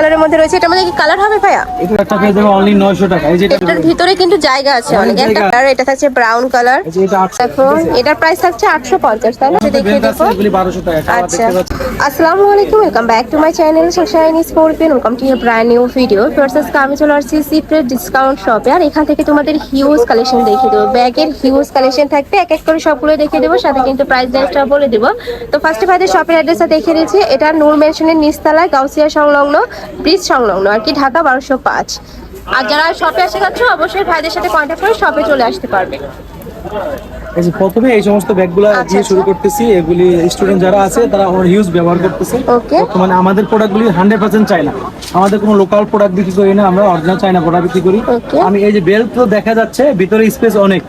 কালারের মধ্যে রয়েছে এটার মধ্যে কি কালার হবে ভাইয়া? এটা একটা পেয়ে যাবে অনলি 900 টাকা এই যে এটার ভিতরে কিন্তু জায়গা আছে অনেক একটা কালার এটা থাকছে ব্রাউন কালার এই যে এটা 800 দেখো এটার প্রাইস থাকছে আটশো পঞ্চাশ তাই না? দেখিয়ে দেবো। এগুলি 1200 টাকা আচ্ছা। আসসালামু আলাইকুম welcome back to my channel Sunshine Scorpion welcome to your brand new video first আমি চলে আসছি সিক্রেট ডিসকাউন্ট শপে আর এখান থেকে তোমাদের হিউজ কালেকশন দেখিয়ে দেবো। ব্যাগের হিউজ কালেকশন থাকবে এক এক করে সবগুলো দেখিয়ে দেবো সাথে কিন্তু প্রাইস রেঞ্জটা বলে দেবো। তো ফার্স্টে ভাইদের শপের অ্যাড্রেসটা দেখিয়ে দিয়েছি এটা নূর মেনশনের নিচতলায় গাউসিয়া সংলগ্ন। ব্রিজ সংলগ্ন আর কি ঢাকা বারোশো পাঁচ। আর যারা শপে আসতে যাচ্ছ অবশ্যই ভাইদের সাথে কন্ট্যাক্ট করে শপে চলে আসতে পারবে। এই যে প্রথমে এই সমস্ত ব্যাগগুলো আচ্ছা, দিয়ে শুরু আচ্ছা। করতেছি। এগুলি স্টুডেন্ট যারা আছে তারা হিউজ ব্যবহার করতেছে। মানে আমাদের প্রোডাক্টগুলি হান্ড্রেড পার্সেন্ট চাইনা আমাদের কোনো লোকাল প্রোডাক্ট বিক্রি করি না আমরা অরিজিনাল চাইনা প্রোডাক্ট বিক্রি করি. আমি এই যে বেল্ট তো দেখা যাচ্ছে ভিতরে স্পেস অনেক।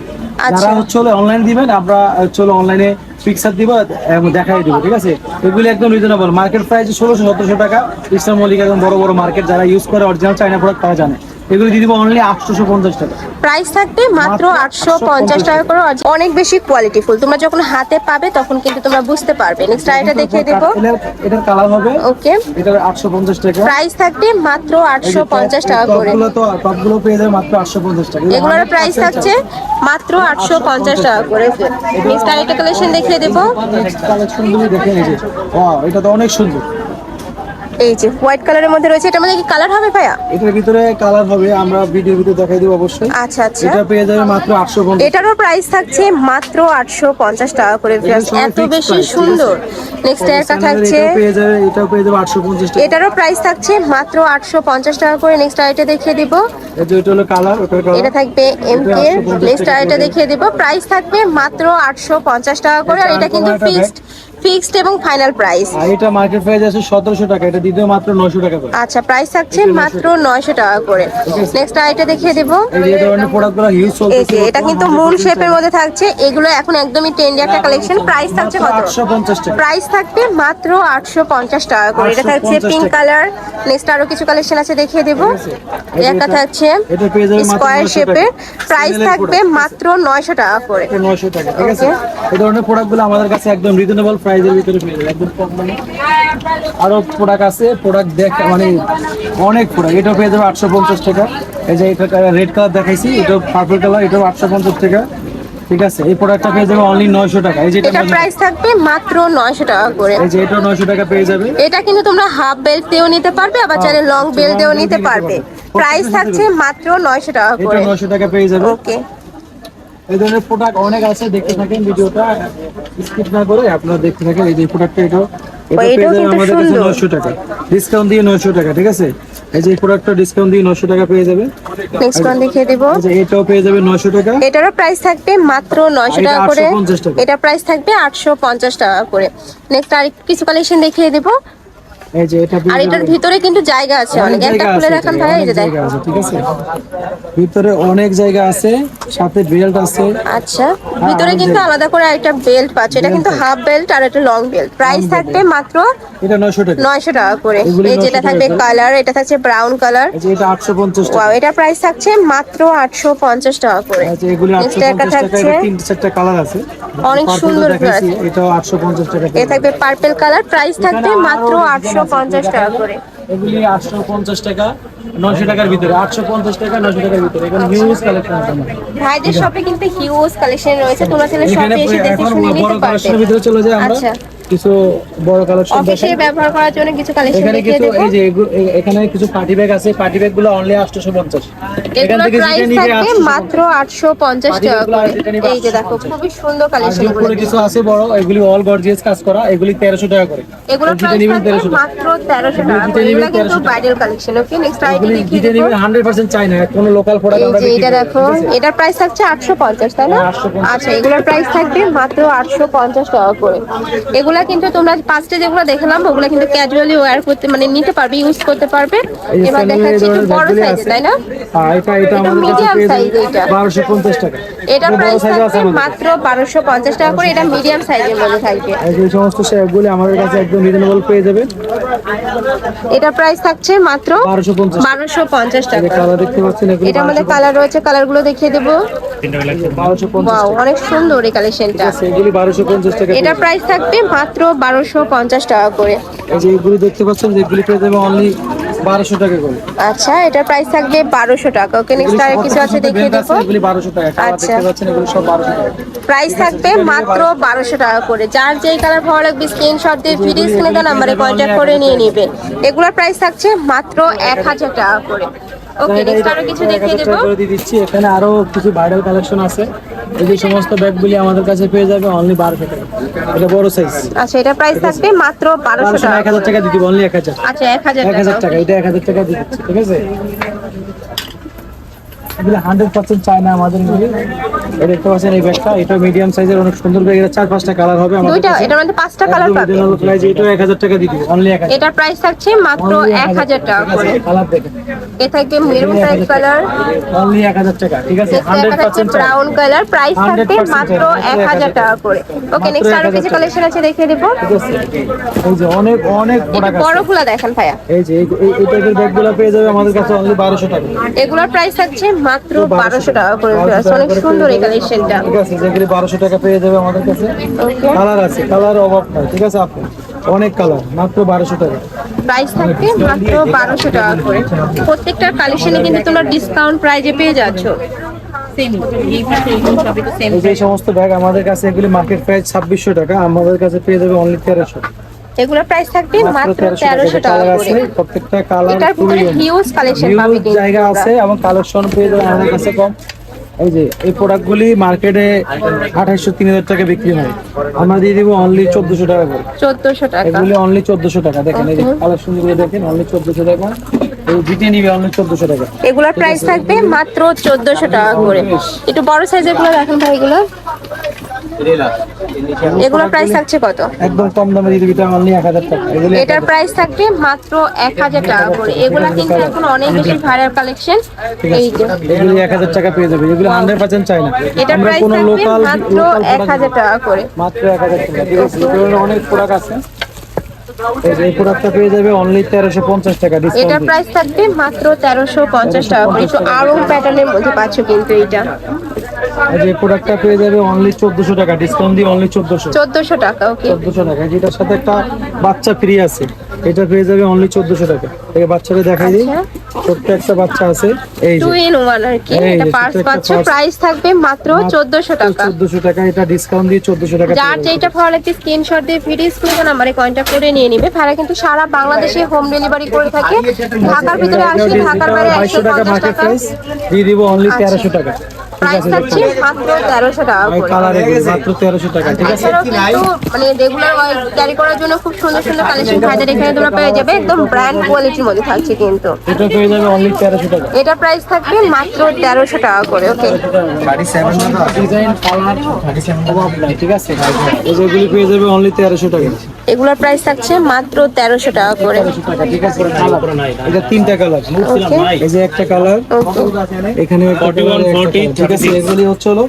যারা হচ্ছে অনলাইন দিবেন, আমরা হচ্ছে অনলাইনে পিকচার দিব এবং দেখাই দিব, ঠিক আছে? এগুলি একদম রিজনেবল মার্কেট প্রাইস ষোলোশো, সতেরোশো টাকা। ইসলাম মল্লিক একদম বড় বড় মার্কেট যারা ইউজ করে অরিজিনাল চাইনা প্রোডাক্ট তারা জানে। এগুলি দিয়ে দিব অনলি আটশোশো পঞ্চাশ টাকা। প্রাইস থাকবে মাত্র মাত্র আটশো পঞ্চাশ টাকা করে অনেক বেশি কোয়ালিটি ফুল। তোমরা যখন হাতে পাবে তখন কিন্তু তোমরা বুঝতে পারবে। নেক্সট এটা দেখিয়ে দেবো। এটার- কালার হবে ওকে এটার আটশো পঞ্চাশ টাকা। প্রাইস থাকবে মাত্র আটশো পঞ্চাশ টাকা করে। টপগুলো তো টপগুলো পেয়ে যাবে মাত্র আটশো পঞ্চাশ টাকা এগুলোর প্রাইস থাকছে মাত্র আটশো পঞ্চাশ টাকা করে। নেক্সট আরেকটা কালেকশন দেখিয়ে দেবো। কালেকশনগুলি দেখে নিয়েছে এটা তো অনেক সুন্দর। এই যে হোয়াইট কালারের মধ্যে রয়েছে এটার মধ্যে কি কালার হবে ভাইয়া? এটার ভিতরে কালার হবে আমরা ভিডিও ভিডিও দেখাই দিব অবশ্যই। আচ্ছা আচ্ছা। এটা পেয়ে যাবে মাত্র আটশো পঞ্চাশ। এটারও প্রাইস থাকছে মাত্র আটশো পঞ্চাশ টাকা করে এগুলো এত বেশি সুন্দর। নেক্সট একটা থাকছে। এটাও পেয়ে যাবে এটাও পেয়ে যাবে আটশো পঞ্চাশ টাকা। এটারও প্রাইস থাকছে মাত্র আটশো পঞ্চাশ টাকা করে নেক্সট আইটা দেখিয়ে দিব। যে এটা হলো কালার ওটার এটা থাকবে এম কে নেক্সট আইটা দেখিয়ে দিব। প্রাইস থাকবে মাত্র আটশো পঞ্চাশ টাকা করে আর এটা এটা কিন্তু ফিক্সড ফিক্সড এবং ফাইনাল প্রাইস। আর এটা মার্কেট প্রাইস আছে সতেরোশো টাকা এটা দিতেও মাত্র নশো টাকা করে। আচ্ছা প্রাইস থাকছে মাত্র নয়শো টাকা করে। নেক্সট আইটা দেখিয়ে দিব। এই ধরনের প্রোডাক্টগুলো হিউজ এটা কিন্তু মূল শেপের মধ্যে থাকছে। এগুলো এখন একদমই ট্রেন্ডি একটা কালেকশন প্রাইস থাকছে কত? আটশো পঞ্চাশ টাকা। প্রাইস থাকবে মাত্র আটশো পঞ্চাশ টাকা করে। এটা থাকছে পিঙ্ক কালার নেক্সট আরও কিছু কালেকশন আছে দেখিয়ে দেবো। একটা থাকছে এটা পেয়ে মাত্র স্কোয়ার 900 শেপের। প্রাইস থাকবে মাত্র নয়শো টাকা করে। নয়শো টাকা। ঠিক আছে? এই ধরনের প্রোডাক্টগুলো আমাদের কাছে একদম রিজনেবল প্রাইসের ভিতরে পেয়ে যাবে। একদম কম দামে আরও প্রোডাক্ট আছে। প্রোডাক্ট দেখ মানে অনেক প্রোডাক্ট এটা পেয়ে যাবে আটশো পঞ্চাশ টাকা। এই যে এটা রেড কালার দেখাইছি এটা পার্পল কালার এটাও আটশো পঞ্চাশ টাকা। ঠিক আছে? এই প্রোডাক্টটা পেয়ে যাবে অনলি নয়শো টাকা। এই যে এটা এটা প্রাইস থাকবে মাত্র নয়শো টাকা করে। এই যে এটা নয়শো টাকা পেয়ে যাবে। এটা কিন্তু তোমরা হাফ বেল্ট দিয়েও নিতে পারবে আবার চাইলে লং বেল্ট দিয়েও নিতে পারবে। প্রাইস থাকছে মাত্র নয়শো টাকা এটা করে। নয়শো টাকা পেয়ে যাবে। ওকে এই ধরনের প্রোডাক্ট অনেক আছে দেখতে থাকেন ভিডিওটা। স্কিপ না করে আপনারা দেখতে থাকেন এই যে প্রোডাক্টটা এটা এটা পেয়ে যাবে আমাদের কাছে সুন্দর। টাকা। ডিসকাউন্ট দিয়ে নয়শো টাকা ঠিক আছে? এই যে প্রোডাক্টটা ডিসকাউন্ট দিয়ে নয়শো টাকা পেয়ে যাবে নেক্সট ওয়ান দেখিয়ে দেবো। এটাও পেয়ে যাবে টাকা। এটারও প্রাইস থাকবে মাত্র নয়শো এটা টাকা করে। এটা প্রাইস থাকবে আটশো পঞ্চাশ টাকা করে। নেক্সট আর কিছু কালেকশন দেখিয়ে দেবো। এই যে এটা আর এটার ভিতরে কিন্তু জায়গা আছে অনেক একটা খুলে আছে রাখান ভাই এই যে দেখ। ঠিক আছে? ভিতরে অনেক জায়গা আছে সাথে বেল্ট আছে। আচ্ছা ভিতরে কিন্তু আলাদা করে একটা বেল্ট পাচ্ছে এটা কিন্তু হাফ বেল্ট আর একটা লং বেল্ট প্রাইস থাকবে মাত্র এটা নয়শো টাকা। নয়শো টাকা করে। এই যেটা থাকবে কালার এটা থাকছে ব্রাউন কালার এটা আটশো পঞ্চাশ টাকা। ওয়াও এটা প্রাইস থাকছে মাত্র আটশো পঞ্চাশ টাকা করে। আচ্ছা এগুলি আটশো নেক্সট একটা পঞ্চাশ টাকা থাকছে এটা চারটা কালার আছে। অনেক সুন্দর আছে। আটশো পঞ্চাশ টাকা এ থাকবে পার্পল কালার প্রাইস থাকবে মাত্র আটশো পঞ্চাশ টাকা করে। এগুলি আটশো পঞ্চাশ টাকা নয়শো টাকার ভিতরে আটশো পঞ্চাশ টাকা নয়শো টাকার ভিতরে। এখন হিউজ কালেকশন আছে ভাইদের শপে কিন্তু হিউজ কালেকশন রয়েছে তোমরা চাইলে শপে এসে দেখে শুনে বড় নিতে পারবে ভিতরে চলে যাই আমরা। আচ্ছা। কিছু বড় কালেকশন অফিসে ব্যবহার করার জন্য কিছু কালেকশন এখানে কিছু এই যে এখানে কিছু পার্টি ব্যাগ আছে। পার্টি ব্যাগগুলো অনলি আটশো পঞ্চাশ। এখান থেকে যেটা নিবে 850 মাত্র টাকা করে। এই যে দেখো খুবই সুন্দর কালেকশন কিছু আছে বড় এগুলি অল গর্জিয়াস কাজ করা এগুলি টাকা করে। এগুলো প্রাইস মাত্র টাকা এগুলো কিন্তু 1300 bridal collection okay next percent চাই না কোনো লোকাল প্রোডাক্ট আমরা এটা দেখো এটার প্রাইস থাকছে আটশো পঞ্চাশ তাই না? 850 আচ্ছা এগুলোর প্রাইস থাকবে মাত্র আটশো পঞ্চাশ টাকা করে। এগুলা কিন্তু তোমরা পাঁচটা যেগুলো দেখলাম ওগুলো কিন্তু ক্যাজুয়ালি ওয়্যার করতে মানে নিতে পারবে ইউজ করতে পারবে। এবার দেখাচ্ছি একটু বড় সাইজে তাই না? হ্যাঁ, এটা এটা এটা আমাদের কাছে medium পেয়ে size এটা। বারোশো পঞ্চাশ টাকা। এটা প্রাইস আছে মাত্র বারোশো পঞ্চাশ টাকা করে এটা মিডিয়াম সাইজের মধ্যে থাকবে। এই সমস্ত শেপগুলি আমাদের কাছে একদম রিজনেবল পেয়ে যাবে এটা প্রাইস থাকছে মাত্র বারোশো পঞ্চাশ। বারোশো পঞ্চাশ এই টাকা। কালার দেখতে পাচ্ছেন এটার মধ্যে কালার রয়েছে কালারগুলো দেখিয়ে দেবো। অনেক সুন্দর এই কালেকশনটা এটার প্রাইস থাকবে মাত্র বারোশো পঞ্চাশ টাকা করে। এই যে এগুলি দেখতে পাচ্ছেন যেগুলি পেয়ে যাবে অনলি বারোশো টাকা করে। আচ্ছা এটার প্রাইস থাকবে বারোশো টাকা। ওকে নেক্সট আর কিছু আছে দেখিয়ে আছে এগুলি বারোশো টাকা। আচ্ছা। দেখতে পাচ্ছেন এগুলো সব বারোশো টাকা। প্রাইস থাকবে মাত্র বারোশো টাকা করে। যার যেই কালার ভালো লাগবে স্ক্রিনশট দিয়ে ভিডিও স্ক্রিনে দেওয়া নাম্বারে কন্ট্যাক্ট করে নিয়ে নেবে। এগুলোর প্রাইস থাকছে মাত্র এক হাজার টাকা করে। ওকে নেক্সট আরও কিছু দেখিয়ে দেবো। করে দিচ্ছি। এখানে আরও কিছু ভাইরাল কালেকশন আছে। এই যে সমস্ত ব্যাগগুলি আমাদের কাছে পেয়ে যাবে অনলি বারোশো টাকা এটা বড় সাইজ আচ্ছা এটা প্রাইস থাকবে মাত্র বারোশো বারোশো টাকা। এক হাজার টাকা দিয়ে দিব অনলি এক হাজার। আচ্ছা এক হাজার এক হাজার টাকা টাকা এটা এক হাজার টাকা দিয়ে দিচ্ছি ঠিক আছে? এগুলো হান্ড্রেড পার্সেন্ট চায় না আমাদের এই দেখতে পাচ্ছেন এই ব্যাগটা। এটা মিডিয়াম সাইজের অনেক সুন্দর ব্যাগ। এটা চার পাঁচটা কালার হবে আমাদের দুইটা কাছে। এটার মধ্যে পাঁচটা কালার পাবে। প্রাইস এটা এক হাজার টাকা দিয়ে দিব অনলি এক হাজার। এটার প্রাইস থাকছে মাত্র এক হাজার টাকা। করে। কালার দেখেন এ থাকবে মেরুন টাইপ কালার অনলি এক হাজার টাকা ঠিক আছে? Hundred percent brown colour price থাকবে মাত্র চাই, এক হাজার টাকা করে। ওকে নেক্সট আরও কিছু কালেকশন আছে দেখিয়ে দেবো? এই যে অনেক অনেক বড় দেখেন ভাইয়া। এই যে এই টাইপের ব্যাগগুলো পেয়ে যাবে আমাদের কাছে অনলি বারোশো টাকা। এগুলোর প্রাইস থাকছে মাত্র বারোশো টাকা। করে। অনেক সুন্দর। কালেকশনটা ঠিক আছে যেগুলি বারোশো টাকা পেয়ে যাবে আমাদের কাছে কালার আছে কালার অভাব নাই ঠিক আছে আপনি অনেক কালার মাত্র বারোশো টাকা। প্রাইস থাকবে মাত্র বারোশো টাকা করে। প্রত্যেকটা কালেকশনে কিন্তু তোমরা ডিসকাউন্ট প্রাইজে পেয়ে যাচ্ছ। এই যে সমস্ত ব্যাগ আমাদের কাছে এগুলি মার্কেট প্রাইস ছাব্বিশশো টাকা আমাদের কাছে পেয়ে যাবে অনলি তেরোশো। এগুলোর প্রাইস থাকবে মাত্র তেরোশো টাকা করে। আছে প্রত্যেকটা কালার এটার ভিতরে হিউজ কালেকশন পাবে জায়গা আছে এবং কালেকশন পেয়ে যাবে আমাদের কাছে কম। এই যে এই প্রোডাক্টগুলি মার্কেটে আঠাশশো তিন হাজার টাকা বিক্রি হয়। আমরা দিয়ে দিব অনলি চোদ্দশো টাকা করে। চোদ্দশো টাকা। এগুলি অনলি চোদ্দশো টাকা। দেখেন এই যে কালেকশনগুলো দেখেন অনলি চোদ্দশো টাকা। এই জিতে নিবে অনলি চোদ্দশো টাকা। এগুলার প্রাইস থাকবে মাত্র চোদ্দশো টাকা করে। একটু বড় সাইজেরগুলো দেখেন ভাই এগুলো। এগুলোর প্রাইস থাকছে কত? একদম কম দামে দিয়ে দিবি অনলি এক হাজার টাকা। এটার প্রাইস থাকবে মাত্র এক হাজার টাকা করে। এগুলা কিন্তু এখন অনেক বেশি ভাইরাল কালেকশন এই যে। এগুলি এক হাজার টাকা পেয়ে যাবে। এগুলি হান্ড্রেড পার্সেন্ট চাই না। এটার প্রাইস থাকবে মাত্র এক হাজার টাকা করে। মাত্র এক হাজার টাকা। ধরনের অনেক প্রোডাক্ট আছে। এই প্রোডাক্টটা পেয়ে যাবে অনলি তেরোশো পঞ্চাশ টাকা এটার ডিসকাউন্ট প্রাইস থাকবে মাত্র তেরোশো পঞ্চাশ টাকা করে। একটু আরও প্যাটার্নের মধ্যে পাচ্ছ কিন্তু এই যে এই প্রোডাক্টটা পেয়ে যাবে অনলি চোদ্দশো টাকা ডিসকাউন্ট দিয়ে অনলি চোদ্দশো। চোদ্দশো টাকা ওকে চোদ্দশো টাকা যেটার সাথে একটা বাচ্চা ফ্রি আছে এটা পেয়ে যাবে অনলি চোদ্দশো টাকা। এই বাচ্চাটা দেখাই দিই। ছোট্ট একটা বাচ্চা আছে এই টু যে ইন ওয়ান আর কি এটা পার্স। প্রাইস থাকবে মাত্র চোদ্দশো টাকা। চোদ্দশো টাকা এটা ডিসকাউন্ট দিয়ে চোদ্দশো টাকা যার। যেটা ভালো লাগছে স্ক্রিনশট দিয়ে ভিডিও স্ক্রিনে নাম্বারে কন্ট্যাক্ট করে নিয়ে নিবে। ভাড়া কিন্তু সারা বাংলাদেশে হোম ডেলিভারি করে থাকে। ঢাকার ভিতরে আসলে ঢাকার বাইরে একশো বাইশশো টাকা মার্কেট প্রাইস দিয়ে দিব অনলি আচ্ছা। তেরোশো টাকা। প্রাইস থাকছে মাত্র তেরোশো টাকা করে। কালার মাত্র তেরোশো টাকা ঠিক আছে? কিন্তু মানে রেগুলার ক্যারি করার জন্য খুব সুন্দর সুন্দর কালেকশন ভাইদের এখানে তোমরা পেয়ে যাবে একদম ব্র্যান্ড কোয়ালিটির মধ্যে থাকছে কিন্তু। এটা পেয়ে যাবে অনলি তেরোশো টাকা। এটা প্রাইস থাকবে মাত্র তেরোশো টাকা করে ওকে ডিজাইন কালার অভাব নাই ঠিক আছে? এই যেগুলি পেয়ে যাবে অনলি তেরোশো টাকা। এগুলোর প্রাইস থাকছে মাত্র তেরোশো টাকা করে। ঠিক আছে? এটা তিনটা কালার ওকে এই যে একটা কালার এখানে আছে এগুলি হচ্ছে হলো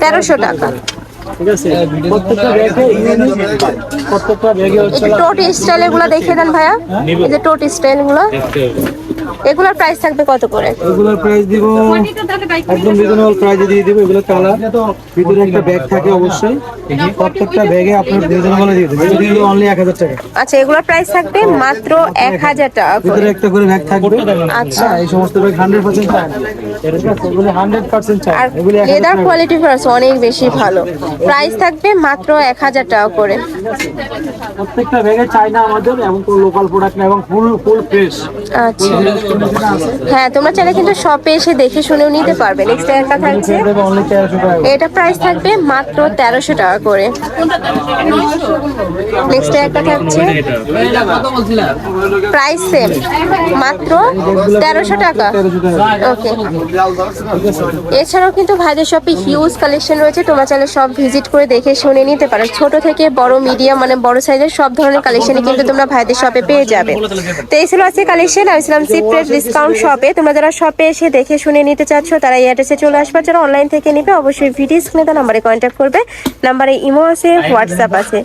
তেরোশো টাকা। ঠিক আছে প্রত্যেকটা ব্যাগে প্রত্যেকটা ব্যাগে হচ্ছে টোট স্টাইল এগুলো দেখিয়ে দেন ভাইয়া। এই যে টোট স্টাইলগুলো এগুলোর প্রাইস থাকবে কত করে? এগুলোর প্রাইস দিব একদম রিজনেবল প্রাইসে দিয়ে দিব এগুলো কালার। ভিতরে একটা ব্যাগ থাকে অবশ্যই। প্রত্যেকটা ব্যাগে আপনার রিজনেবল দিয়ে দেবো এগুলো দিয়ে অনলি এক হাজার টাকা। আচ্ছা এগুলোর প্রাইস থাকবে মাত্র এক হাজার। টাকা করে। ভিতরে একটা করে ব্যাগ থাকবে। আচ্ছা। হ্যাঁ, এই সমস্ত ব্যাগ হান্ড্রেড পার্সেন্ট চায় এগুলি হান্ড্রেড পার্সেন্ট চায় আর এগুলি লেদার কোয়ালিটি ফার্স অনেক বেশি ভালো। প্রাইস থাকবে মাত্র এক হাজার টাকা করে। প্রত্যেকটা ব্যাগে চাই না আমাদের এবং কোনো লোকাল প্রোডাক্ট না এবং ফুল ফুল ফ্রেশ আচ্ছা। হ্যাঁ তোমরা চাইলে কিন্তু শপে এসে দেখে শুনেও নিতে পারবে। নেক্সট একটা থাকছে। এটা প্রাইস থাকবে মাত্র তেরোশো টাকা করে। নেক্সট একটা থাকছে। প্রাইস সেম মাত্র তেরোশো টাকা। ওকে এছাড়াও কিন্তু ভাইদের শপে হিউজ কালেকশন রয়েছে। তোমরা চাইলে সব ভিজিট করে দেখে শুনে নিতে পারো। ছোট থেকে বড় মিডিয়াম মানে বড় সাইজের সব ধরনের কালেকশনই কিন্তু তোমরা ভাইদের শপে পেয়ে যাবে। তো এই ছিল আজকে কালেকশন আমি ছিলাম সিপ্রেট ডিসকাউন্ট শপে তোমরা যারা শপে এসে দেখে শুনে নিতে চাচ্ছ তারা এই অ্যাড্রেসে চলে আসবে। যারা অনলাইন থেকে নিবে অবশ্যই ভিডিও স্ক্রিনে নাম্বারে কন্ট্যাক্ট করবে। নাম্বারে ইমো আছে হোয়াটসঅ্যাপ আছে।